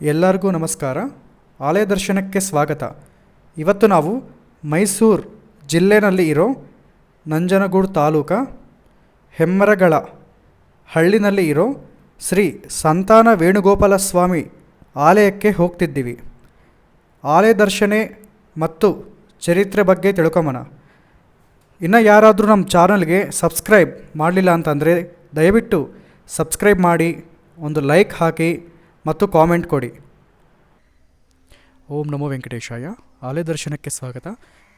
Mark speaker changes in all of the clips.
Speaker 1: ಎಲ್ಲರಿಗೂ ನಮಸ್ಕಾರ. ಆಲಯ ದರ್ಶನಕ್ಕೆ ಸ್ವಾಗತ. ಇವತ್ತು ನಾವು ಮೈಸೂರು ಜಿಲ್ಲೆನಲ್ಲಿ ಇರೋ ನಂಜನಗೂಡು ತಾಲೂಕ ಹೆಮ್ಮರಗಳ ಹಳ್ಳಿನಲ್ಲಿ ಇರೋ ಶ್ರೀ ಸಂತಾನ ವೇಣುಗೋಪಾಲ ಸ್ವಾಮಿ ಆಲಯಕ್ಕೆ ಹೋಗ್ತಿದ್ದೀವಿ. ಆಲಯ ದರ್ಶನೆ ಮತ್ತು ಚರಿತ್ರೆ ಬಗ್ಗೆ ತಿಳ್ಕೊಂಬನ ಇನ್ನು ಯಾರಾದರೂ ನಮ್ಮ ಚಾನಲ್ಗೆ ಸಬ್ಸ್ಕ್ರೈಬ್ ಮಾಡಲಿಲ್ಲ ಅಂತಂದರೆ ದಯವಿಟ್ಟು ಸಬ್ಸ್ಕ್ರೈಬ್ ಮಾಡಿ, ಒಂದು ಲೈಕ್ ಹಾಕಿ ಮತ್ತು ಕಾಮೆಂಟ್ ಕೊಡಿ. ಓಂ ನಮೋ ವೆಂಕಟೇಶಾಯ. ಆಲಯ ದರ್ಶನಕ್ಕೆ ಸ್ವಾಗತ.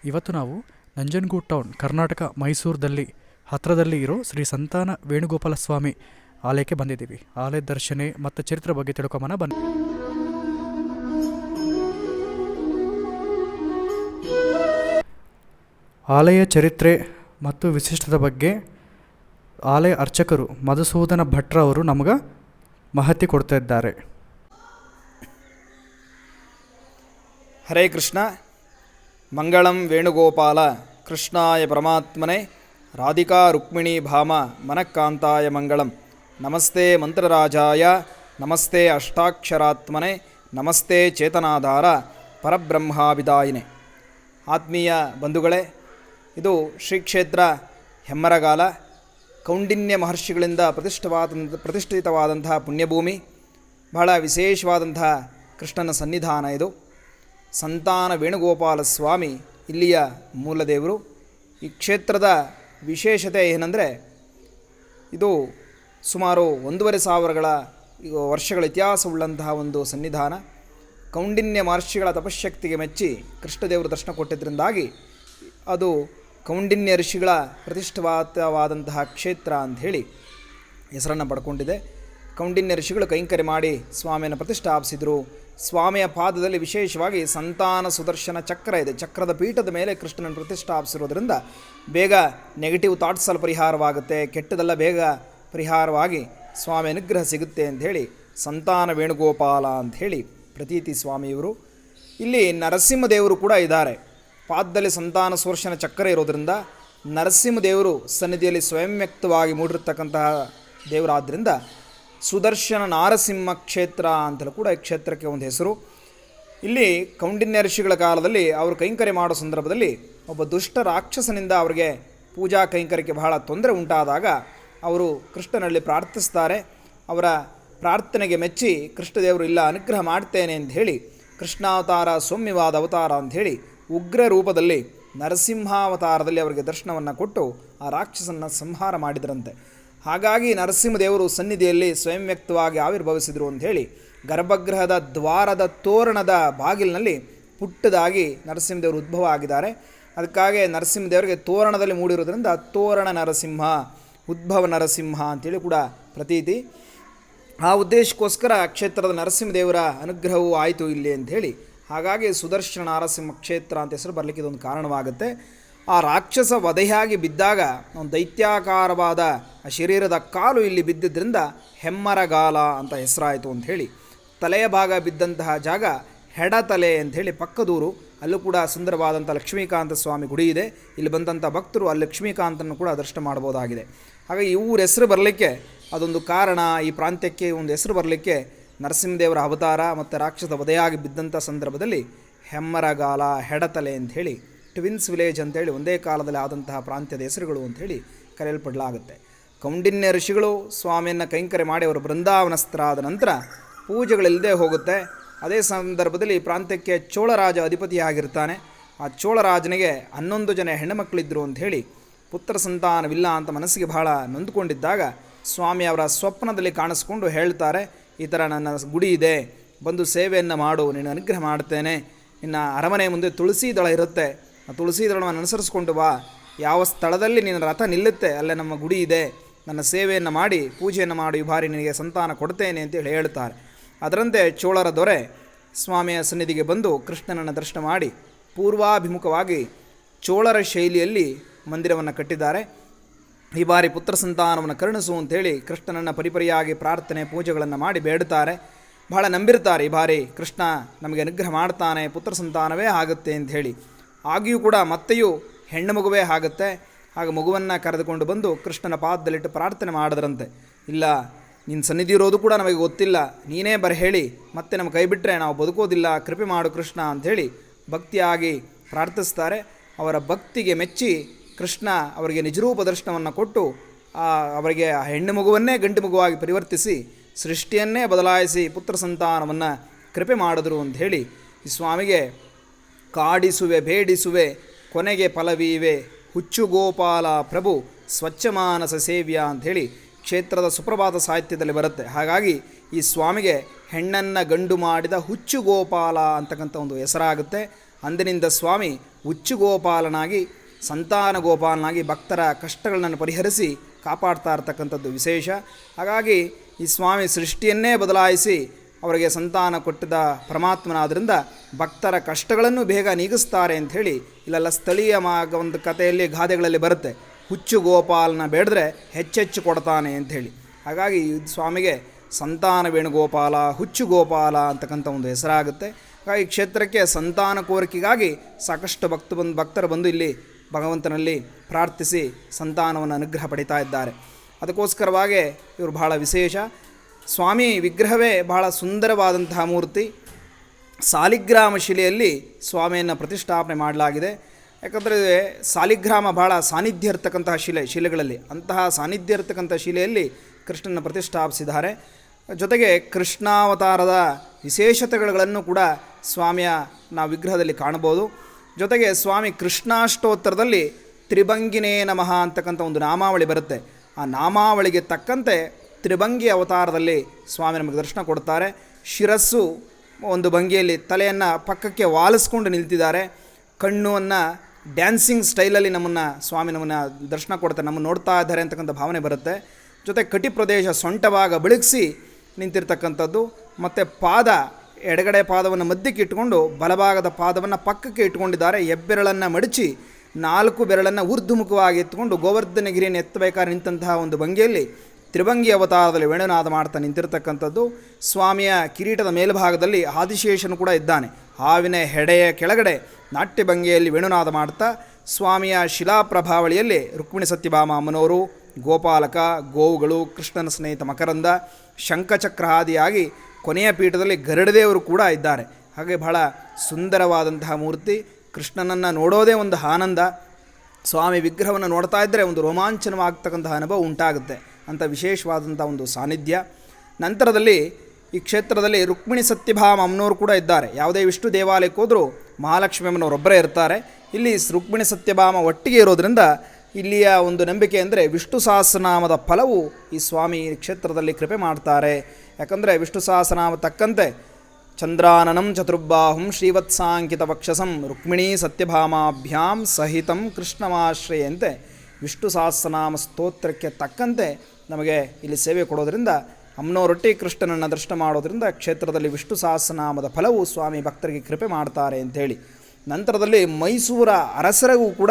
Speaker 1: ಇವತ್ತು ನಾವು ನಂಜನಗೂಡು ಟೌನ್, ಕರ್ನಾಟಕ, ಮೈಸೂರದಲ್ಲಿ ಹತ್ತಿರದಲ್ಲಿ ಇರೋ ಶ್ರೀ ಸಂತಾನ ವೇಣುಗೋಪಾಲ ಸ್ವಾಮಿ ಆಲಯಕ್ಕೆ ಬಂದಿದ್ದೀವಿ. ಆಲಯ ದರ್ಶನ ಮತ್ತು ಚರಿತ್ರೆ ಬಗ್ಗೆ ತಿಳ್ಕೊಂಬನ ಬನ್ನಿ. ಆಲಯ ಚರಿತ್ರೆ ಮತ್ತು ವಿಶಿಷ್ಟದ ಬಗ್ಗೆ ಆಲಯ ಅರ್ಚಕರು ಮಧುಸೂದನ ಭಟ್ರ ಅವರು ನಮಗೆ ಮಾಹಿತಿ ಕೊಡ್ತಾ ಇದ್ದಾರೆ.
Speaker 2: ಹರೇ ಕೃಷ್ಣ. ಮಂಗಳಂ ವೇಣುಗೋಪಾಲ. ಕೃಷ್ಣಾಯ ಪರಮಾತ್ಮನೆ. ರಾಧಿಕಾ ರುಕ್ಮಿಣಿ ಭಾಮ. ಮನಃಕಾಂತಾಯ ಮಂಗಳಂ. ನಮಸ್ತೆ ಮಂತ್ರರಾಜಾಯ. ನಮಸ್ತೆ ಅಷ್ಟಾಕ್ಷರಾತ್ಮನೆ. ನಮಸ್ತೆ ಚೇತನಾಧಾರ. ಪರಬ್ರಹ್ಮಾಭಿದಾಯಿನೆ. ಆತ್ಮೀಯ ಬಂಧುಗಳೇ, ಇದು ಶ್ರೀ ಕ್ಷೇತ್ರ ಹೆಮ್ಮರಗಾಲ. ಕೌಂಡಿನ್ಯ ಮಹರ್ಷಿಗಳಿಂದ ಪ್ರತಿಷ್ಠವಾದ ಪ್ರತಿಷ್ಠಿತವಾದಂತಹ ಪುಣ್ಯಭೂಮಿ. ಬಹಳ ವಿಶೇಷವಾದಂತಹ ಕೃಷ್ಣನ ಸನ್ನಿಧಾನ ಇದು. ಸಂತಾನ ವೇಣುಗೋಪಾಲ ಸ್ವಾಮಿ ಇಲ್ಲಿಯ ಮೂಲದೇವರು. ಈ ಕ್ಷೇತ್ರದ ವಿಶೇಷತೆ ಏನಂದರೆ, ಇದು ಸುಮಾರು ಒಂದೂವರೆ ಸಾವಿರಗಳ ವರ್ಷಗಳ ಇತಿಹಾಸವುಳ್ಳಂತಹ ಒಂದು ಸನ್ನಿಧಾನ. ಕೌಂಡಿನ್ಯ ಮಹರ್ಷಿಗಳ ತಪಶಕ್ತಿಗೆ ಮೆಚ್ಚಿ ಕೃಷ್ಣದೇವರು ದರ್ಶನ ಕೊಟ್ಟಿದ್ದರಿಂದಾಗಿ ಅದು ಕೌಂಡಿನ್ಯ ಋಷಿಗಳ ಪ್ರತಿಷ್ಠಾತವಾದಂತಹ ಕ್ಷೇತ್ರ ಅಂಥೇಳಿ ಹೆಸರನ್ನು ಪಡ್ಕೊಂಡಿದೆ. ಕೌಂಡಿನ್ಯ ಋಷಿಗಳು ಕೈಂಕರ್ಯ ಮಾಡಿ ಸ್ವಾಮಿಯನ್ನು ಪ್ರತಿಷ್ಠಾಪಿಸಿದರು. ಸ್ವಾಮಿಯ ಪಾದದಲ್ಲಿ ವಿಶೇಷವಾಗಿ ಸಂತಾನ ಸುದರ್ಶನ ಚಕ್ರ ಇದೆ. ಚಕ್ರದ ಪೀಠದ ಮೇಲೆ ಕೃಷ್ಣನ ಪ್ರತಿಷ್ಠಾಪಿಸಿರೋದ್ರಿಂದ ಬೇಗ ನೆಗೆಟಿವ್ ಥಾಟ್ಸ್ ಅಲ್ಲಿ ಪರಿಹಾರವಾಗುತ್ತೆ. ಕೆಟ್ಟದೆಲ್ಲ ಬೇಗ ಪರಿಹಾರವಾಗಿ ಸ್ವಾಮಿ ಅನುಗ್ರಹ ಸಿಗುತ್ತೆ ಅಂಥೇಳಿ ಸಂತಾನ ವೇಣುಗೋಪಾಲ ಅಂಥೇಳಿ ಪ್ರತೀತಿ ಸ್ವಾಮಿಯವರು ಇಲ್ಲಿ ನರಸಿಂಹದೇವರು ಕೂಡ ಇದ್ದಾರೆ. ಪಾದದಲ್ಲಿ ಸಂತಾನ ಸುದರ್ಶನ ಚಕ್ರ ಇರೋದರಿಂದ ನರಸಿಂಹದೇವರು ಸನ್ನಿಧಿಯಲ್ಲಿ ಸ್ವಯಂ ವ್ಯಕ್ತವಾಗಿ ಮೂಡಿರ್ತಕ್ಕಂತಹ ದೇವರಾದ್ದರಿಂದ ಸುದರ್ಶನ ನಾರಸಿಂಹ ಕ್ಷೇತ್ರ ಅಂತಲೂ ಕೂಡ ಈ ಕ್ಷೇತ್ರಕ್ಕೆ ಒಂದು ಹೆಸರು. ಇಲ್ಲಿ ಕೌಂಡಿನ್ಯ ಋಷಿಗಳ ಕಾಲದಲ್ಲಿ ಅವರು ಕೈಂಕರ್ಯ ಮಾಡೋ ಸಂದರ್ಭದಲ್ಲಿ ಒಬ್ಬ ದುಷ್ಟ ರಾಕ್ಷಸನಿಂದ ಅವರಿಗೆ ಪೂಜಾ ಕೈಂಕರ್ಯಕ್ಕೆ ಬಹಳ ತೊಂದರೆ ಉಂಟಾದಾಗ ಅವರು ಕೃಷ್ಣನಲ್ಲಿ ಪ್ರಾರ್ಥಿಸ್ತಾರೆ. ಅವರ ಪ್ರಾರ್ಥನೆಗೆ ಮೆಚ್ಚಿ ಕೃಷ್ಣದೇವರು ಇಲ್ಲ, ಅನುಗ್ರಹ ಮಾಡ್ತೇನೆ ಅಂತ ಹೇಳಿ ಕೃಷ್ಣಾವತಾರ, ಸೌಮ್ಯವಾದ ಅವತಾರ ಅಂಥೇಳಿ ಉಗ್ರ ರೂಪದಲ್ಲಿ ನರಸಿಂಹಾವತಾರದಲ್ಲಿ ಅವರಿಗೆ ದರ್ಶನವನ್ನು ಕೊಟ್ಟು ಆ ರಾಕ್ಷಸನ್ನು ಸಂಹಾರ ಮಾಡಿದರಂತೆ. ಹಾಗಾಗಿ ನರಸಿಂಹದೇವರು ಸನ್ನಿಧಿಯಲ್ಲಿ ಸ್ವಯಂ ವ್ಯಕ್ತವಾಗಿ ಆವಿರ್ಭವಿಸಿದರು ಅಂಥೇಳಿ ಗರ್ಭಗೃಹದ ದ್ವಾರದ ತೋರಣದ ಬಾಗಿಲಿನಲ್ಲಿ ಪುಟ್ಟದಾಗಿ ನರಸಿಂಹದೇವರು ಉದ್ಭವ ಆಗಿದ್ದಾರೆ. ಅದಕ್ಕಾಗಿ ನರಸಿಂಹದೇವರಿಗೆ ತೋರಣದಲ್ಲಿ ಮೂಡಿರುವುದರಿಂದ ತೋರಣ ನರಸಿಂಹ, ಉದ್ಭವ ನರಸಿಂಹ ಅಂತೇಳಿ ಕೂಡ ಪ್ರತೀತಿ. ಆ ಉದ್ದೇಶಕ್ಕೋಸ್ಕರ ಕ್ಷೇತ್ರದ ನರಸಿಂಹದೇವರ ಅನುಗ್ರಹವೂ ಆಯಿತು ಇಲ್ಲಿ ಅಂಥೇಳಿ ಹಾಗಾಗಿ ಸುದರ್ಶನ ನರಸಿಂಹ ಕ್ಷೇತ್ರ ಅಂತ ಹೆಸರು ಬರಲಿಕ್ಕೆ ಇದೊಂದು ಕಾರಣವಾಗುತ್ತೆ. ಆ ರಾಕ್ಷಸ ವಧೆಯಾಗಿ ಬಿದ್ದಾಗ ಒಂದು ದೈತ್ಯಾಕಾರವಾದ ಆ ಶರೀರದ ಕಾಲು ಇಲ್ಲಿ ಬಿದ್ದಿದ್ದರಿಂದ ಹೆಮ್ಮರಗಾಲ ಅಂತ ಹೆಸರಾಯಿತು ಹೇಳಿ ತಲೆಯ ಭಾಗ ಬಿದ್ದಂತಹ ಜಾಗ ಹೆಡತಲೆ ಅಂಥೇಳಿ ಪಕ್ಕದೂರು. ಅಲ್ಲೂ ಕೂಡ ಸುಂದರವಾದಂಥ ಲಕ್ಷ್ಮೀಕಾಂತ ಸ್ವಾಮಿ ಗುಡಿ ಇದೆ. ಇಲ್ಲಿ ಬಂದಂಥ ಭಕ್ತರು ಅಲ್ಲಿ ಲಕ್ಷ್ಮೀಕಾಂತನ್ನು ಕೂಡ ದರ್ಶನ ಮಾಡ್ಬೋದಾಗಿದೆ. ಹಾಗಾಗಿ ಈ ಊರ ಹೆಸರು ಬರಲಿಕ್ಕೆ ಅದೊಂದು ಕಾರಣ. ಈ ಪ್ರಾಂತ್ಯಕ್ಕೆ ಒಂದು ಹೆಸರು ಬರಲಿಕ್ಕೆ ನರಸಿಂಹದೇವರ ಅವತಾರ ಮತ್ತು ರಾಕ್ಷಸ ವಧೆಯಾಗಿ ಬಿದ್ದಂಥ ಸಂದರ್ಭದಲ್ಲಿ ಹೆಮ್ಮರಗಾಲ ಹೆಡತಲೆ ಅಂಥೇಳಿ ಟ್ವಿನ್ಸ್ ವಿಲೇಜ್ ಅಂತೇಳಿ ಒಂದೇ ಕಾಲದಲ್ಲಿ ಆದಂತಹ ಪ್ರಾಂತ್ಯದ ಹೆಸರುಗಳು ಅಂಥೇಳಿ ಕರೆಯಲ್ಪಡಲಾಗುತ್ತೆ. ಕೌಂಡಿನ್ಯ ಋಷಿಗಳು ಸ್ವಾಮಿಯನ್ನು ಕೈಂಕರ್ಯ ಮಾಡಿ ಅವರು ಬೃಂದಾವನಸ್ಥರಾದ ನಂತರ ಪೂಜೆಗಳಿಲ್ಲದೆ ಹೋಗುತ್ತೆ. ಅದೇ ಸಂದರ್ಭದಲ್ಲಿ ಪ್ರಾಂತ್ಯಕ್ಕೆ ಚೋಳರಾಜ ಅಧಿಪತಿಯಾಗಿರ್ತಾನೆ. ಆ ಚೋಳರಾಜನಿಗೆ ಹನ್ನೊಂದು ಜನ ಹೆಣ್ಣುಮಕ್ಕಳಿದ್ದರು ಅಂಥೇಳಿ ಪುತ್ರ ಸಂತಾನವಿಲ್ಲ ಅಂತ ಮನಸ್ಸಿಗೆ ಬಹಳ ನೊಂದುಕೊಂಡಿದ್ದಾಗ ಸ್ವಾಮಿ ಅವರ ಸ್ವಪ್ನದಲ್ಲಿ ಕಾಣಿಸ್ಕೊಂಡು ಹೇಳ್ತಾರೆ, ಈ ಥರ ನನ್ನ ಗುಡಿ ಇದೆ, ಬಂದು ಸೇವೆಯನ್ನು ಮಾಡು ನೀನು ಅನುಗ್ರಹ ಮಾಡ್ತೇನೆ. ನಿನ್ನ ಅರಮನೆ ಮುಂದೆ ತುಳಸಿ ದಳ ಇರುತ್ತೆ. ತುಳಸಿ ದಳವನ್ನು ಅನುಸರಿಸ್ಕೊಂಡು ಬಾ. ಯಾವ ಸ್ಥಳದಲ್ಲಿ ನಿನ್ನ ರಥ ನಿಲ್ಲುತ್ತೆ, ಅಲ್ಲೇ ನಮ್ಮ ಗುಡಿ ಇದೆ. ನನ್ನ ಸೇವೆಯನ್ನು ಮಾಡಿ, ಪೂಜೆಯನ್ನು ಮಾಡಿ, ಈ ಬಾರಿ ನಿನಗೆ ಸಂತಾನ ಕೊಡ್ತೇನೆ ಅಂತೇಳಿ ಹೇಳ್ತಾರೆ ಅದರಂತೆ ಚೋಳರ ದೊರೆ ಸ್ವಾಮಿಯ ಸನ್ನಿಧಿಗೆ ಬಂದು ಕೃಷ್ಣನನ್ನು ದರ್ಶನ ಮಾಡಿ ಪೂರ್ವಾಭಿಮುಖವಾಗಿ ಚೋಳರ ಶೈಲಿಯಲ್ಲಿ ಮಂದಿರವನ್ನು ಕಟ್ಟಿದ್ದಾರೆ. ಈ ಬಾರಿ ಪುತ್ರ ಸಂತಾನವನ್ನು ಕರುಣಿಸು ಅಂತೇಳಿ ಕೃಷ್ಣನನ್ನು ಪರಿಪರಿಯಾಗಿ ಪ್ರಾರ್ಥನೆ ಪೂಜೆಗಳನ್ನು ಮಾಡಿ ಬೇಡುತ್ತಾರೆ. ಬಹಳ ನಂಬಿರ್ತಾರೆ ಈ ಬಾರಿ ಕೃಷ್ಣ ನಮಗೆ ಅನುಗ್ರಹ ಮಾಡ್ತಾನೆ, ಪುತ್ರ ಸಂತಾನವೇ ಆಗುತ್ತೆ ಅಂತ ಹೇಳಿ. ಆಗಿಯೂ ಕೂಡ ಮತ್ತೆಯೂ ಹೆಣ್ಣು ಮಗುವೇ ಆಗುತ್ತೆ. ಆಗ ಮಗುವನ್ನು ಕರೆದುಕೊಂಡು ಬಂದು ಕೃಷ್ಣನ ಪಾದದಲ್ಲಿಟ್ಟು ಪ್ರಾರ್ಥನೆ ಮಾಡಿದ್ರಂತೆ. ಇಲ್ಲ ನಿನ್ನ ಸನ್ನಿಧಿ ಇರೋದು ಕೂಡ ನಮಗೆ ಗೊತ್ತಿಲ್ಲ. ನೀನೇ ಬರ ಹೇಳಿ, ಮತ್ತೆ ನಮ್ಮ ಕೈ ಬಿಟ್ಟರೆ ನಾವು ಬದುಕೋದಿಲ್ಲ. ಕೃಪೆ ಮಾಡು ಕೃಷ್ಣ ಅಂಥೇಳಿ ಭಕ್ತಿಯಾಗಿ ಪ್ರಾರ್ಥಿಸ್ತಾರೆ. ಅವರ ಭಕ್ತಿಗೆ ಮೆಚ್ಚಿ ಕೃಷ್ಣ ಅವರಿಗೆ ನಿಜರೂಪ ದರ್ಶನವನ್ನು ಕೊಟ್ಟು ಅವರಿಗೆ ಆ ಹೆಣ್ಣು ಮಗುವನ್ನೇ ಗಂಟು ಮಗುವಾಗಿ ಪರಿವರ್ತಿಸಿ, ಸೃಷ್ಟಿಯನ್ನೇ ಬದಲಾಯಿಸಿ ಪುತ್ರ ಸಂತಾನವನ್ನು ಕೃಪೆ ಮಾಡಿದ್ರು ಅಂತ ಹೇಳಿ ಈ ಸ್ವಾಮಿಗೆ ಕಾಡಿಸುವೆ, ಬೇಡಿಸುವೆ, ಕೊನೆಗೆ ಫಲವೀವೆ ಹುಚ್ಚುಗೋಪಾಲ ಪ್ರಭು, ಸ್ವಚ್ಛಮಾನಸ ಸೇವ್ಯ ಅಂಥೇಳಿ ಕ್ಷೇತ್ರದ ಸುಪ್ರಭಾತ ಸಾಹಿತ್ಯದಲ್ಲಿ ಬರುತ್ತೆ. ಹಾಗಾಗಿ ಈ ಸ್ವಾಮಿಗೆ ಹೆಣ್ಣನ್ನು ಗಂಡು ಮಾಡಿದ ಹುಚ್ಚುಗೋಪಾಲ ಅಂತಕ್ಕಂಥ ಒಂದು ಹೆಸರಾಗುತ್ತೆ. ಅಂದಿನಿಂದ ಸ್ವಾಮಿ ಹುಚ್ಚುಗೋಪಾಲನಾಗಿ, ಸಂತಾನ ಗೋಪಾಲನಾಗಿ ಭಕ್ತರ ಕಷ್ಟಗಳನ್ನು ಪರಿಹರಿಸಿ ಕಾಪಾಡ್ತಾ ಇರ್ತಕ್ಕಂಥದ್ದು ವಿಶೇಷ. ಹಾಗಾಗಿ ಈ ಸ್ವಾಮಿ ಸೃಷ್ಟಿಯನ್ನೇ ಬದಲಾಯಿಸಿ ಅವರಿಗೆ ಸಂತಾನ ಕೊಟ್ಟಿದ್ದ ಪರಮಾತ್ಮನಾದ್ದರಿಂದ ಭಕ್ತರ ಕಷ್ಟಗಳನ್ನು ಬೇಗ ನೀಗಿಸ್ತಾರೆ ಅಂಥೇಳಿ ಇಲ್ಲೆಲ್ಲ ಸ್ಥಳೀಯ ಮಾಗ ಒಂದು ಕಥೆಯಲ್ಲಿ ಗಾದೆಗಳಲ್ಲಿ ಬರುತ್ತೆ. ಹುಚ್ಚು ಗೋಪಾಲನ ಬೇಡಿದ್ರೆ ಹೆಚ್ಚೆಚ್ಚು ಕೊಡ್ತಾನೆ ಅಂಥೇಳಿ ಹಾಗಾಗಿ ಸ್ವಾಮಿಗೆ ಸಂತಾನ ವೇಣುಗೋಪಾಲ, ಹುಚ್ಚು ಗೋಪಾಲ ಅಂತಕ್ಕಂಥ ಒಂದು ಹೆಸರಾಗುತ್ತೆ. ಹಾಗಾಗಿ ಕ್ಷೇತ್ರಕ್ಕೆ ಸಂತಾನ ಕೋರಿಕೆಗಾಗಿ ಸಾಕಷ್ಟು ಭಕ್ತ ಬಂದು ಭಕ್ತರು ಬಂದು ಇಲ್ಲಿ ಭಗವಂತನಲ್ಲಿ ಪ್ರಾರ್ಥಿಸಿ ಸಂತಾನವನ್ನು ಅನುಗ್ರಹ ಪಡಿತಾ ಇದ್ದಾರೆ. ಅದಕ್ಕೋಸ್ಕರವಾಗಿ ಇವರು ಬಹಳ ವಿಶೇಷ. ಸ್ವಾಮಿ ವಿಗ್ರಹವೇ ಬಹಳ ಸುಂದರವಾದಂತಹ ಮೂರ್ತಿ. ಸಾಲಿಗ್ರಾಮ ಶಿಲೆಯಲ್ಲಿ ಸ್ವಾಮಿಯನ್ನು ಪ್ರತಿಷ್ಠಾಪನೆ ಮಾಡಲಾಗಿದೆ. ಯಾಕಂದರೆ ಸಾಲಿಗ್ರಾಮ ಬಹಳ ಸಾನ್ನಿಧ್ಯ ಇರ್ತಕ್ಕಂತಹ ಶಿಲೆ ಶಿಲೆಗಳಲ್ಲಿ. ಅಂತಹ ಸಾನ್ನಿಧ್ಯ ಇರ್ತಕ್ಕಂಥ ಶಿಲೆಯಲ್ಲಿ ಕೃಷ್ಣನ ಪ್ರತಿಷ್ಠಾಪಿಸಿದ್ದಾರೆ. ಜೊತೆಗೆ ಕೃಷ್ಣಾವತಾರದ ವಿಶೇಷತೆಗಳನ್ನು ಕೂಡ ಸ್ವಾಮಿಯ ನಾವು ವಿಗ್ರಹದಲ್ಲಿ ಕಾಣಬಹುದು. ಜೊತೆಗೆ ಸ್ವಾಮಿ ಕೃಷ್ಣಾಷ್ಟೋತ್ತರದಲ್ಲಿ ತ್ರಿಭಂಗಿನೇ ನಮಃ ಅಂತಕ್ಕಂಥ ಒಂದು ನಾಮಾವಳಿ ಬರುತ್ತೆ. ಆ ನಾಮಾವಳಿಗೆ ತಕ್ಕಂತೆ ತ್ರಿಭಂಗಿ ಅವತಾರದಲ್ಲಿ ಸ್ವಾಮಿ ನಮಗೆ ದರ್ಶನ ಕೊಡ್ತಾರೆ. ಶಿರಸ್ಸು ಒಂದು ಭಂಗಿಯಲ್ಲಿ ತಲೆಯನ್ನು ಪಕ್ಕಕ್ಕೆ ವಾಲಿಸ್ಕೊಂಡು ನಿಲ್ತಿದ್ದಾರೆ. ಕಣ್ಣುವನ್ನು ಡ್ಯಾನ್ಸಿಂಗ್ ಸ್ಟೈಲಲ್ಲಿ ನಮ್ಮನ್ನು ಸ್ವಾಮಿ ನಮ್ಮನ್ನು ದರ್ಶನ ಕೊಡ್ತಾರೆ. ನಮ್ಮನ್ನು ನೋಡ್ತಾ ಇದ್ದಾರೆ ಅಂತಕ್ಕಂಥ ಭಾವನೆ ಬರುತ್ತೆ. ಜೊತೆ ಕಟಿ ಪ್ರದೇಶ ಸೊಂಟ ಭಾಗ ಬೆಳಗಿಸಿ ನಿಂತಿರ್ತಕ್ಕಂಥದ್ದು. ಮತ್ತು ಪಾದ, ಎಡಗಡೆ ಪಾದವನ್ನು ಮಧ್ಯಕ್ಕೆ ಇಟ್ಟುಕೊಂಡು ಬಲಭಾಗದ ಪಾದವನ್ನು ಪಕ್ಕಕ್ಕೆ ಇಟ್ಕೊಂಡಿದ್ದಾರೆ. ಹೆಬ್ಬೆರಳನ್ನು ಮಡಚಿ ನಾಲ್ಕು ಬೆರಳನ್ನು ಊರ್ಧ್ವಮುಖವಾಗಿ ಎತ್ಕೊಂಡು ಗೋವರ್ಧನಗಿರಿಯನ್ನು ಎತ್ತಬೇಕಾದ್ರೆ ನಿಂತಹ ಒಂದು ಭಂಗಿಯಲ್ಲಿ ತ್ರಿಭಂಗಿ ಅವತಾರದಲ್ಲಿ ವೇಣುನಾದ ಮಾಡ್ತಾ ನಿಂತಿರ್ತಕ್ಕಂಥದ್ದು, ಸ್ವಾಮಿಯ ಕಿರೀಟದ ಮೇಲ್ಭಾಗದಲ್ಲಿ ಆದಿಶೇಷನು ಕೂಡ ಇದ್ದಾನೆ. ಹಾವಿನ ಹೆಡೆಯ ಕೆಳಗಡೆ ನಾಟ್ಯಭಂಗಿಯಲ್ಲಿ ವೇಣುನಾದ ಮಾಡ್ತಾ, ಸ್ವಾಮಿಯ ಶಿಲಾಪ್ರಭಾವಳಿಯಲ್ಲಿ ರುಕ್ಮಿಣಿ ಸತ್ಯಭಾಮ ಅಮ್ಮನವರು ಗೋಪಾಲಕ, ಗೋವುಗಳು, ಕೃಷ್ಣನ ಸ್ನೇಹಿತ ಮಕರಂದ ಶಂಖಚಕ್ರಾದಿಯಾಗಿ ಕೊನೆಯ ಪೀಠದಲ್ಲಿ ಗರುಡದೇವರು ಕೂಡ ಇದ್ದಾರೆ. ಹಾಗೆ ಬಹಳ ಸುಂದರವಾದಂತಹ ಮೂರ್ತಿ, ಕೃಷ್ಣನನ್ನು ನೋಡೋದೇ ಒಂದು ಆನಂದ. ಸ್ವಾಮಿ ವಿಗ್ರಹವನ್ನು ನೋಡ್ತಾ ಇದ್ದರೆ ಒಂದು ರೋಮಾಂಚನವಾಗ್ತಕ್ಕಂತಹ ಅನುಭವ ಉಂಟಾಗುತ್ತೆ. ವಿಶೇಷವಾದಂಥ ಒಂದು ಸಾನ್ನಿಧ್ಯ. ನಂತರದಲ್ಲಿ ಈ ಕ್ಷೇತ್ರದಲ್ಲಿ ರುಕ್ಮಿಣಿ ಸತ್ಯಭಾಮ ಅಮ್ಮನವರು ಕೂಡ ಇದ್ದಾರೆ. ಯಾವುದೇ ವಿಷ್ಣು ದೇವಾಲಯಕ್ಕೆ ಹೋದರೂ ಮಹಾಲಕ್ಷ್ಮಿ ಅಮ್ಮನವರೊಬ್ಬರೇ ಇರ್ತಾರೆ. ಇಲ್ಲಿ ರುಕ್ಮಿಣಿ ಸತ್ಯಭಾಮ ಒಟ್ಟಿಗೆ ಇರೋದ್ರಿಂದ ಇಲ್ಲಿಯ ಒಂದು ನಂಬಿಕೆ ಅಂದರೆ ವಿಷ್ಣು ಸಹಸ್ರನಾಮದ ಫಲವು ಈ ಸ್ವಾಮಿ ಕ್ಷೇತ್ರದಲ್ಲಿ ಕೃಪೆ ಮಾಡ್ತಾರೆ. ಯಾಕಂದರೆ ವಿಷ್ಣು ಸಹಸ್ರನಾಮ ತಕ್ಕಂತೆ ಚಂದ್ರಾನನಂ ಚತುರ್ಬಾಹುಂ ಶ್ರೀವತ್ಸಾಂಕಿತ ವಕ್ಷಸಂ ರುಕ್ಮಿಣಿ ಸತ್ಯಭಾಮಾಭ್ಯಾಂ ಸಹಿತಂ ಕೃಷ್ಣಮಾಶ್ರಯಂತೆ ವಿಷ್ಣು ಸಹಸ್ರನಾಮ ಸ್ತೋತ್ರಕ್ಕೆ ತಕ್ಕಂತೆ ನಮಗೆ ಇಲ್ಲಿ ಸೇವೆ ಕೊಡೋದರಿಂದ ಅಮ್ನೋರೊಟ್ಟಿ ಕೃಷ್ಣನನ್ನು ದರ್ಶನ ಮಾಡೋದರಿಂದ ಕ್ಷೇತ್ರದಲ್ಲಿ ವಿಷ್ಣು ಸಹಸ್ರನಾಮದ ಫಲವು ಸ್ವಾಮಿ ಭಕ್ತರಿಗೆ ಕೃಪೆ ಮಾಡ್ತಾರೆ ಅಂಥೇಳಿ. ನಂತರದಲ್ಲಿ ಮೈಸೂರ ಅರಸರಿಗೂ ಕೂಡ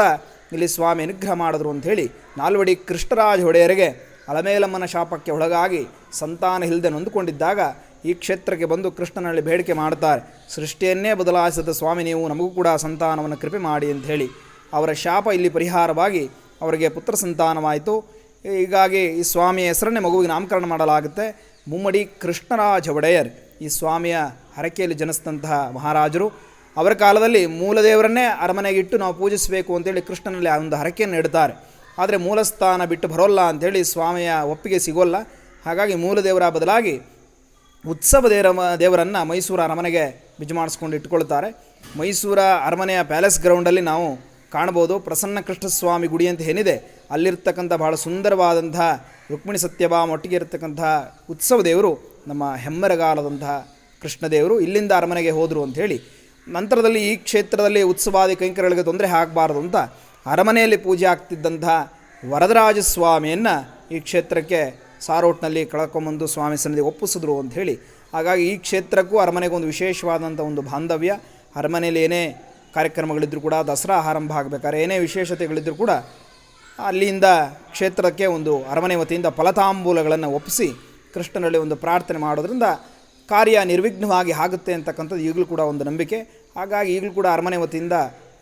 Speaker 2: ಇಲ್ಲಿ ಸ್ವಾಮಿ ಅನುಗ್ರಹ ಮಾಡಿದ್ರು ಅಂಥೇಳಿ ನಾಲ್ವಡಿ ಕೃಷ್ಣರಾಜ ಒಡೆಯರಿಗೆ ಅಲಮೇಲಮ್ಮನ ಶಾಪಕ್ಕೆ ಒಳಗಾಗಿ ಸಂತಾನ ಇಲ್ಲದೆ ನೊಂದುಕೊಂಡಿದ್ದಾಗ ಈ ಕ್ಷೇತ್ರಕ್ಕೆ ಬಂದು ಕೃಷ್ಣನಲ್ಲಿ ಬೇಡಿಕೆ ಮಾಡ್ತಾರೆ. ಸೃಷ್ಟಿಯನ್ನೇ ಬದಲಾಯಿಸಿದ ಸ್ವಾಮಿ ನೀವು ನಮಗೂ ಕೂಡ ಸಂತಾನವನ್ನು ಕೃಪೆ ಮಾಡಿ ಅಂತ ಅವರ ಶಾಪ ಇಲ್ಲಿ ಪರಿಹಾರವಾಗಿ ಅವರಿಗೆ ಪುತ್ರ ಸಂತಾನವಾಯಿತು. ಹೀಗಾಗಿ ಈ ಸ್ವಾಮಿಯ ಹೆಸರನ್ನೇ ಮಗುವಿಗೆ ನಾಮಕರಣ ಮಾಡಲಾಗುತ್ತೆ. ಮುಮ್ಮಡಿ ಕೃಷ್ಣರಾಜ ಒಡೆಯರ್, ಈ ಸ್ವಾಮಿಯ ಹರಕೆಯಲ್ಲಿ ಜನಿಸಿದಂತಹ ಮಹಾರಾಜರು. ಅವರ ಕಾಲದಲ್ಲಿ ಮೂಲದೇವರನ್ನೇ ಅರಮನೆಗೆ ಇಟ್ಟು ನಾವು ಪೂಜಿಸಬೇಕು ಅಂತೇಳಿ ಕೃಷ್ಣನಲ್ಲಿ ಆ ಒಂದು ಹರಕೆಯನ್ನು ಇಡ್ತಾರೆ ಆದರೆ ಮೂಲಸ್ಥಾನ ಬಿಟ್ಟು ಬರೋಲ್ಲ ಅಂಥೇಳಿ ಸ್ವಾಮಿಯ ಒಪ್ಪಿಗೆ ಸಿಗೋಲ್ಲ. ಹಾಗಾಗಿ ಮೂಲದೇವರ ಬದಲಾಗಿ ಉತ್ಸವ ದೇವರ ದೇವರನ್ನು ಮೈಸೂರು ಅರಮನೆಗೆ ಬಿಜು ಮಾಡಿಸ್ಕೊಂಡು ಇಟ್ಕೊಳ್ತಾರೆ ಮೈಸೂರ ಅರಮನೆಯ ಪ್ಯಾಲೇಸ್ ಗ್ರೌಂಡಲ್ಲಿ ನಾವು ಕಾಣ್ಬೋದು ಪ್ರಸನ್ನ ಕೃಷ್ಣಸ್ವಾಮಿ ಗುಡಿ ಅಂತ ಏನಿದೆ ಅಲ್ಲಿರ್ತಕ್ಕಂಥ ಬಹಳ ಸುಂದರವಾದಂಥ ರುಕ್ಮಿಣಿ ಸತ್ಯಭಾಮ ಒಟ್ಟಿಗೆ ಇರತಕ್ಕಂತಹ ಉತ್ಸವ ದೇವರು ನಮ್ಮ ಹೆಮ್ಮರಗಾಲದಂತಹ ಕೃಷ್ಣದೇವರು ಇಲ್ಲಿಂದ ಅರಮನೆಗೆ ಹೋದರು ಅಂಥೇಳಿ ನಂತರದಲ್ಲಿ ಈ ಕ್ಷೇತ್ರದಲ್ಲಿ ಉತ್ಸವಾದಿ ಕೈಂಕರ್ಯಗಳಿಗೆ ತೊಂದರೆ ಆಗಬಾರ್ದು ಅಂತ ಅರಮನೆಯಲ್ಲಿ ಪೂಜೆ ಆಗ್ತಿದ್ದಂಥ ವರದರಾಜ ಸ್ವಾಮಿಯನ್ನು ಈ ಕ್ಷೇತ್ರಕ್ಕೆ ಸಾರೋಟ್ನಲ್ಲಿ ಕಳ್ಕೊಂಬಂದು ಸ್ವಾಮಿ ಸನ್ನಿಧಿ ಒಪ್ಪಿಸಿದ್ರು ಅಂತ ಹೇಳಿ. ಹಾಗಾಗಿ ಈ ಕ್ಷೇತ್ರಕ್ಕೂ ಅರಮನೆಗೊಂದು ವಿಶೇಷವಾದಂಥ ಒಂದು ಬಾಂಧವ್ಯ. ಅರಮನೆಯಲ್ಲಿ ಏನೇ ಕಾರ್ಯಕ್ರಮಗಳಿದ್ದರೂ ಕೂಡ ದಸರಾ ಆರಂಭ ಆಗಬೇಕಾದ್ರೆ ಏನೇ ವಿಶೇಷತೆಗಳಿದ್ದರೂ ಕೂಡ ಅಲ್ಲಿಂದ ಕ್ಷೇತ್ರಕ್ಕೆ ಒಂದು ಅರಮನೆ ವತಿಯಿಂದ ಫಲತಾಂಬೂಲಗಳನ್ನು ಒಪ್ಪಿಸಿ ಕೃಷ್ಣನಲ್ಲಿ ಒಂದು ಪ್ರಾರ್ಥನೆ ಮಾಡೋದ್ರಿಂದ ಕಾರ್ಯ ನಿರ್ವಿಘ್ನವಾಗಿ ಆಗುತ್ತೆ ಅಂತಕ್ಕಂಥದ್ದು ಈಗಲೂ ಕೂಡ ಒಂದು ನಂಬಿಕೆ. ಹಾಗಾಗಿ ಈಗಲೂ ಕೂಡ ಅರಮನೆ ವತಿಯಿಂದ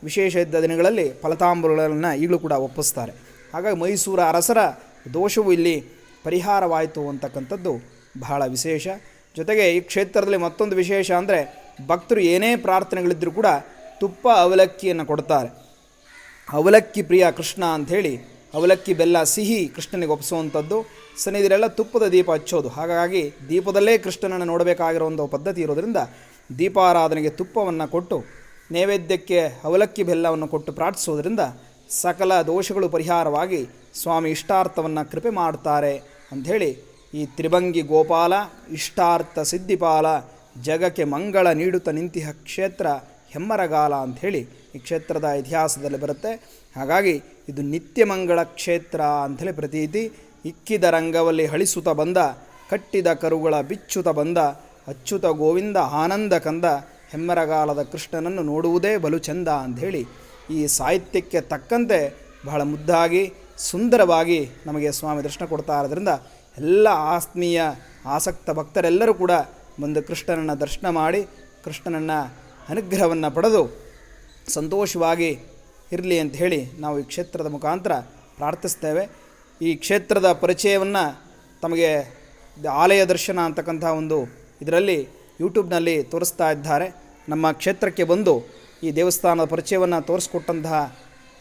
Speaker 2: ವಿಶೇಷ ಇದ್ದ ದಿನಗಳಲ್ಲಿ ಫಲತಾಂಬೂಲಗಳನ್ನು ಈಗಲೂ ಕೂಡ ಒಪ್ಪಿಸ್ತಾರೆ. ಹಾಗಾಗಿ ಮೈಸೂರು ಅರಸರ ದೋಷವು ಇಲ್ಲಿ ಪರಿಹಾರವಾಯಿತು ಅಂತಕ್ಕಂಥದ್ದು ಬಹಳ ವಿಶೇಷ. ಜೊತೆಗೆ ಈ ಕ್ಷೇತ್ರದಲ್ಲಿ ಮತ್ತೊಂದು ವಿಶೇಷ ಅಂದರೆ ಭಕ್ತರು ಏನೇ ಪ್ರಾರ್ಥನೆಗಳಿದ್ದರೂ ಕೂಡ ತುಪ್ಪ ಅವಲಕ್ಕಿಯನ್ನು ಕೊಡ್ತಾರೆ. ಅವಲಕ್ಕಿ ಪ್ರಿಯ ಕೃಷ್ಣ ಅಂಥೇಳಿ, ಅವಲಕ್ಕಿ ಬೆಲ್ಲ ಸಿಹಿ ಕೃಷ್ಣನಿಗೆ ಒಪ್ಪಿಸುವಂಥದ್ದು. ಸನ್ನಿಧಿರೆಲ್ಲ ತುಪ್ಪದ ದೀಪ ಹಚ್ಚೋದು. ಹಾಗಾಗಿ ದೀಪದಲ್ಲೇ ಕೃಷ್ಣನನ್ನು ನೋಡಬೇಕಾಗಿರೋ ಒಂದು ಪದ್ಧತಿ ಇರೋದರಿಂದ ದೀಪಾರಾಧನೆಗೆ ತುಪ್ಪವನ್ನು ಕೊಟ್ಟು, ನೈವೇದ್ಯಕ್ಕೆ ಅವಲಕ್ಕಿ ಬೆಲ್ಲವನ್ನು ಕೊಟ್ಟು ಪ್ರಾರ್ಥಿಸೋದ್ರಿಂದ ಸಕಲ ದೋಷಗಳು ಪರಿಹಾರವಾಗಿ ಸ್ವಾಮಿ ಇಷ್ಟಾರ್ಥವನ್ನು ಕೃಪೆ ಮಾಡ್ತಾರೆ ಅಂಥೇಳಿ ಈ ತ್ರಿಭಂಗಿ ಗೋಪಾಲ, ಇಷ್ಟಾರ್ಥ ಸಿದ್ಧಿಪಾಲ, ಜಗಕ್ಕೆ ಮಂಗಳ ನೀಡುತ್ತ ನಿಂತಿಹ ಕ್ಷೇತ್ರ ಹೆಮ್ಮರಗಾಲ ಅಂಥೇಳಿ ಈ ಕ್ಷೇತ್ರದ ಇತಿಹಾಸದಲ್ಲಿ ಬರುತ್ತೆ. ಹಾಗಾಗಿ ಇದು ನಿತ್ಯಮಂಗಳ ಕ್ಷೇತ್ರ ಅಂಥೇಳಿ ಪ್ರತೀತಿ. ಇಕ್ಕಿದ ರಂಗವಲ್ಲಿ ಹಳಿಸುತ್ತ ಬಂದ, ಕಟ್ಟಿದ ಕರುಗಳ ಬಿಚ್ಚುತ ಬಂದ, ಅಚ್ಚುತ ಗೋವಿಂದ ಆನಂದ ಕಂದ ಹೆಮ್ಮರಗಾಲದ ಕೃಷ್ಣನನ್ನು ನೋಡುವುದೇ ಬಲು ಚೆಂದ ಅಂಥೇಳಿ ಈ ಸಾಹಿತ್ಯಕ್ಕೆ ತಕ್ಕಂತೆ ಬಹಳ ಮುದ್ದಾಗಿ, ಸುಂದರವಾಗಿ ನಮಗೆ ಸ್ವಾಮಿ ದರ್ಶನ ಕೊಡ್ತಾ ಇರೋದ್ರಿಂದ ಎಲ್ಲ ಆತ್ಮೀಯ ಆಸಕ್ತ ಭಕ್ತರೆಲ್ಲರೂ ಕೂಡ ಬಂದು ಕೃಷ್ಣನನ್ನು ದರ್ಶನ ಮಾಡಿ, ಕೃಷ್ಣನನ್ನು ಅನುಗ್ರಹವನ್ನು ಪಡೆದು ಸಂತೋಷವಾಗಿ ಇರಲಿ ಅಂತ ಹೇಳಿ ನಾವು ಈ ಕ್ಷೇತ್ರದ ಮುಖಾಂತರ ಪ್ರಾರ್ಥಿಸ್ತೇವೆ. ಈ ಕ್ಷೇತ್ರದ ಪರಿಚಯವನ್ನು ತಮಗೆ ಆಲಯ ದರ್ಶನ ಅಂತಕ್ಕಂಥ ಒಂದು ಇದರಲ್ಲಿ ಯೂಟ್ಯೂಬ್ನಲ್ಲಿ ತೋರಿಸ್ತಾ ಇದ್ದಾರೆ. ನಮ್ಮ ಕ್ಷೇತ್ರಕ್ಕೆ ಬಂದು ಈ ದೇವಸ್ಥಾನದ ಪರಿಚಯವನ್ನು ತೋರಿಸ್ಕೊಟ್ಟಂತಹ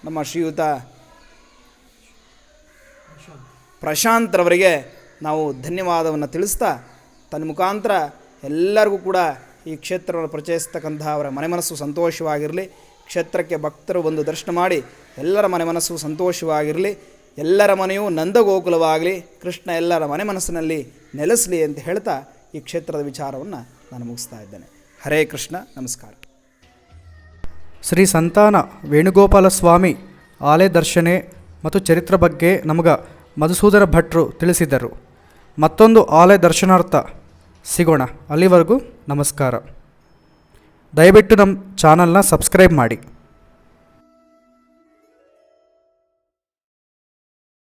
Speaker 2: ನಮ್ಮ ಶ್ರೀಯುತ ಪ್ರಶಾಂತ್ರವರಿಗೆ ನಾವು ಧನ್ಯವಾದವನ್ನು ತಿಳಿಸ್ತಾ, ತನ್ನ ಮುಖಾಂತರ ಎಲ್ಲರಿಗೂ ಕೂಡ ಈ ಕ್ಷೇತ್ರವನ್ನು ಪ್ರಚಯಿಸ್ತಕ್ಕಂಥ ಅವರ ಮನೆ ಮನಸ್ಸು ಸಂತೋಷವಾಗಿರಲಿ, ಕ್ಷೇತ್ರಕ್ಕೆ ಭಕ್ತರು ಬಂದು ದರ್ಶನ ಮಾಡಿ, ಎಲ್ಲರ ಮನೆ ಮನಸ್ಸು ಸಂತೋಷವಾಗಿರಲಿ, ಎಲ್ಲರ ಮನೆಯೂ ನಂದಗೋಕುಲವಾಗಲಿ, ಕೃಷ್ಣ ಎಲ್ಲರ ಮನೆ ಮನಸ್ಸಿನಲ್ಲಿ ನೆಲೆಸಲಿ ಅಂತ ಹೇಳ್ತಾ ಈ ಕ್ಷೇತ್ರದ ವಿಚಾರವನ್ನು ನಾನು ಮುಗಿಸ್ತಾ ಇದ್ದೇನೆ. ಹರೇ ಕೃಷ್ಣ, ನಮಸ್ಕಾರ.
Speaker 1: ಶ್ರೀ ಸಂತಾನ ವೇಣುಗೋಪಾಲ ಸ್ವಾಮಿ ಆಲಯ ದರ್ಶನೆ ಮತ್ತು ಚರಿತ್ರೆ ಬಗ್ಗೆ ನಮಗೆ ಮಧುಸೂದರ ಭಟ್ರು ತಿಳಿಸಿದರು ಮತ್ತೊಂದು ಆಲಯ ದರ್ಶನಾರ್ಥ ಸಿಗೋಣ. ಅಲ್ಲಿವರೆಗೂ ನಮಸ್ಕಾರ. ದಯವಿಟ್ಟು ನಮ್ಮ ಚಾನಲ್ನ ಸಬ್ಸ್ಕ್ರೈಬ್ ಮಾಡಿ.